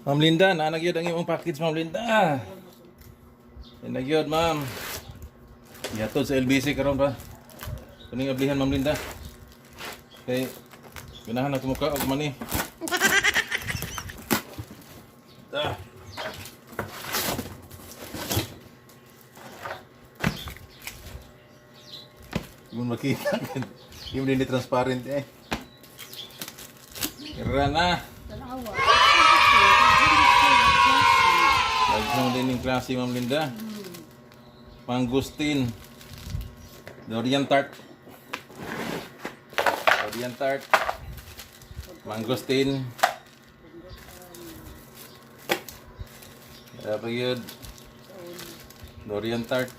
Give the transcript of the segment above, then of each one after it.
Ma'am Linda, nanagyod ang imong package, Ma'am Linda. Nanagyod, Ma'am. Yatod sa LBC karon pa. Kuning ablihan, Ma'am Linda. Kay ganahan na kumuka og mani. Ah. Yung makita. Yung hindi transparent eh. Kira na. Tanawa. Lagyan din yung klase, Ma'am Linda. Mangustin. Dorian tart. Dorian tart. Mangustin. Kaya pa yun. Dorian tart.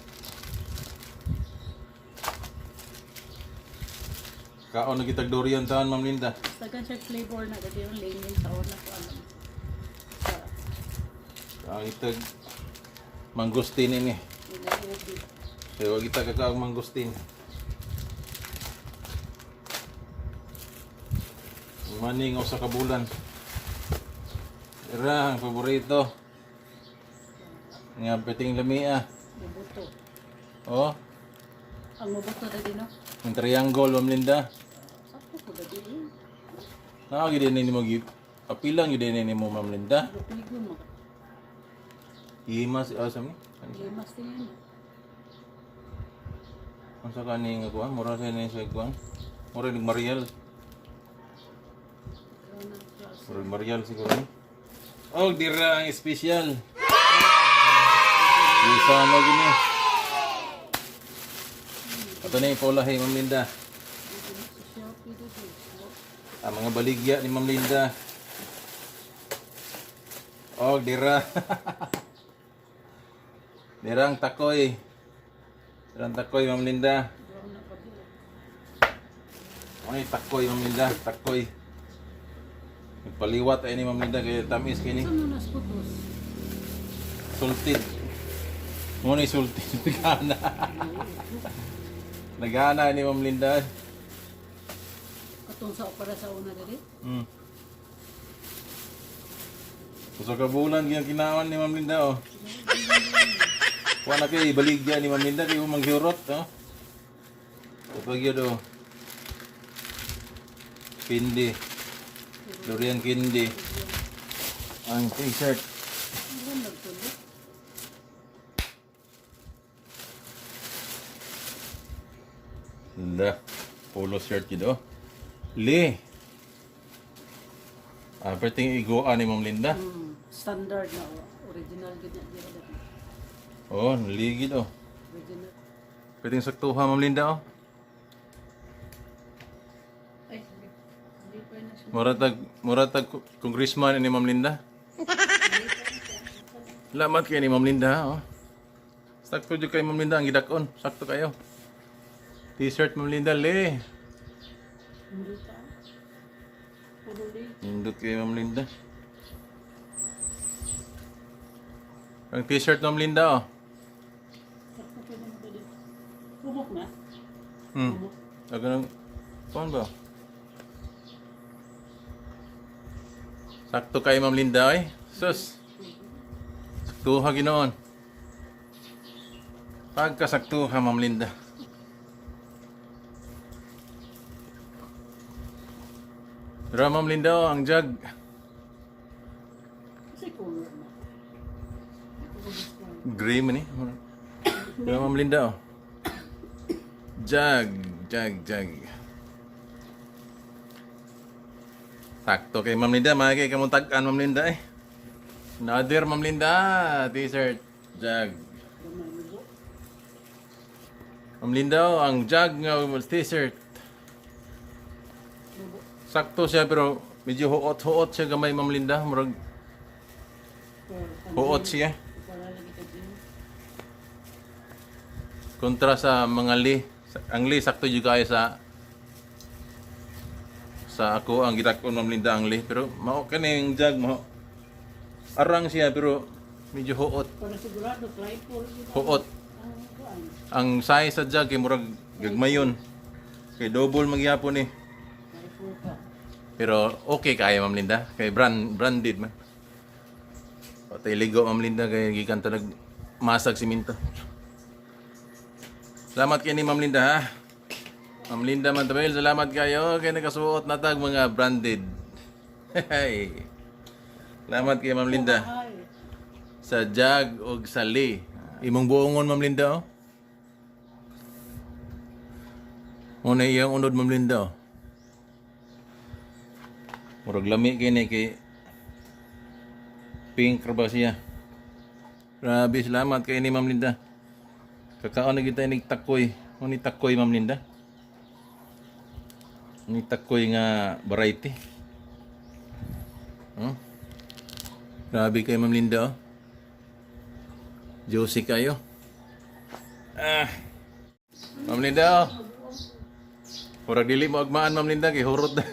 Kaon na kitag dorian taon, Ma'am Linda. Tagan siya flavor na dati yung lemon sa una ko alam. Ang itag mangustin ini. wag kita kakaang mangustin. Maning o sa kabulan. Ira, ang paborito. Nga peting lamia. Mabuto. Oh, Ang mabuto dati no? ang triangle, Ma'am Linda. Sakto ko dati eh. Nakagi din ni mo gi apilang yun din ni mo, Ma'am Linda. Lupigo mo. Imas, ah, sa mi? Limas din. Ang sa kaning kuan, mura sa ni sa kuan. Mura ni Mariel. Mura Mariel siguro. Oh, dira ang espesyal. Isa mo gini. Ito na paulahe, Ma'am Linda. Ang mga baligya ni Ma'am Linda. Oh, dira. Dira ang takoy. Dira ang takoy, Ma'am Linda. Ay, takoy, Ma'am Linda. Takoy. Nagpaliwat ay ni Ma'am Linda kaya tamis kini. Sultid. Muna sultid. Nagana. Nagana ni Ma'am Linda. Katong sa para sa una dali. Hmm. Sa kabulan, kinawan ni Ma'am Linda, oh. Kuha na kayo, ibaligya ni Ma'am Linda, kayo manghirot, oh. Kapag yun, oh. Kindi. Durian kindi. Ang t-shirt. La. Polo shirt yun, oh. Li. Ah, perting igoan ni Ma'am Linda. Hmm. Standard na o. Original ganyan Oh, naligid, oh. Original. Pwedeng saktuha, Ma'am Linda, oh. Ay, hindi. Hindi na. Muratag, muratag congressman ni Ma'am Linda. Lamat kayo ni Ma'am Linda, oh. Sakto dyan kay Ma'am Linda ang gidakon. Sakto kayo. T-shirt Ma'am Linda, le. Hindi pa. Puro. Nindot kay Ma'am Linda. Ang t-shirt Ma'am Linda, oh. Sakto pa naman dali. Kumok na. Hmm. Ako nang... Paano ba? Sakto kay Ma'am Linda, eh. Sus. Saktuha ginoon. Pagkasaktuha, Ma'am Linda. Pero Ma'am Linda, oh, ang jug. Gray man eh. Pero Ma'am Linda, oh. Jug, jug, jug. Sakto kay Ma'am Linda, mga kay kamutag-an Ma'am Linda eh. Another Ma'am Linda, t-shirt, po. Ma'am Linda, oh, ang jug nga t-shirt. Sakto siya pero medyo huot-huot siya gamay Ma'am Linda. Murag huot siya. Kontra sa mga li. Ang li, sakto juga kayo sa sa ako ang gitakon Ma'am Linda ang li. Pero mao kaning jug mo. Arang siya pero medyo huot. Sigurado. Huot. Ang size sa jug kay murag gagmayon. Kay double magyapon ni. Ka. Pero okay kaya Ma'am Linda. Kay brand branded man. Patay ligo, Ma'am Linda, kaya gikan ta nag masag siminto. Salamat kay ni Ma'am Linda, ha? Ma'am Linda Mantabel, salamat kayo. Kaya nakasuot na tag mga branded. Hey. Salamat kay Ma'am Linda. Sa Jag o sa Lee. Imong buongon, Ma'am Linda, oh. Muna iyang unod, Ma'am Linda, oh. Murag lami kini kay pink ba siya. Grabe, salamat kay ni Ma'am Linda. Kakaon na kita ni takoy. Ano ni takoy, Ma'am Linda? Ni takoy nga variety. Hmm? Grabe kay Ma'am Linda, oh. Juicy kayo. Ah. Ma'am Linda, oh. Murag dili mo agmaan, Ma'am Linda, kay hurot na.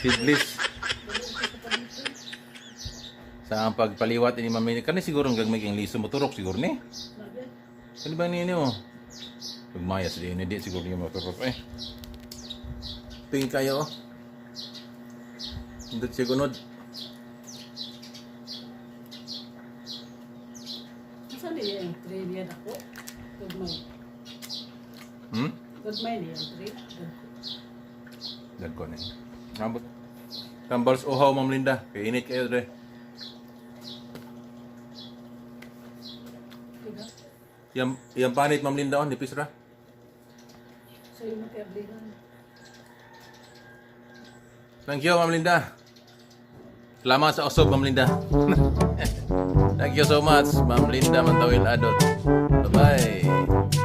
Sidlis. Sa ang pagpaliwat ni Ma'am Linda, kani siguro gagmay kang liso mo turok siguro ni. Nabi. Ano ba niya mo? Pagmayas din, hindi siguro niya maturok eh. Ping kayo, oh. Hindi siya gunod. Saan niya yung tray niya ako? Gagmay. Hmm? Gagmay niya yung tray. Gagmay. Dagko na. Ambot. Tambals uhaw, Ma'am Linda. Kaya init kayo, Dre. Yang, yang panit, Ma'am Linda, oh, nipis ra. So yung makablihan. Thank you, Ma'am Linda. Salamat sa usog, Ma'am Linda. Thank you so much, Ma'am Linda Mantawil Adot. Bye-bye.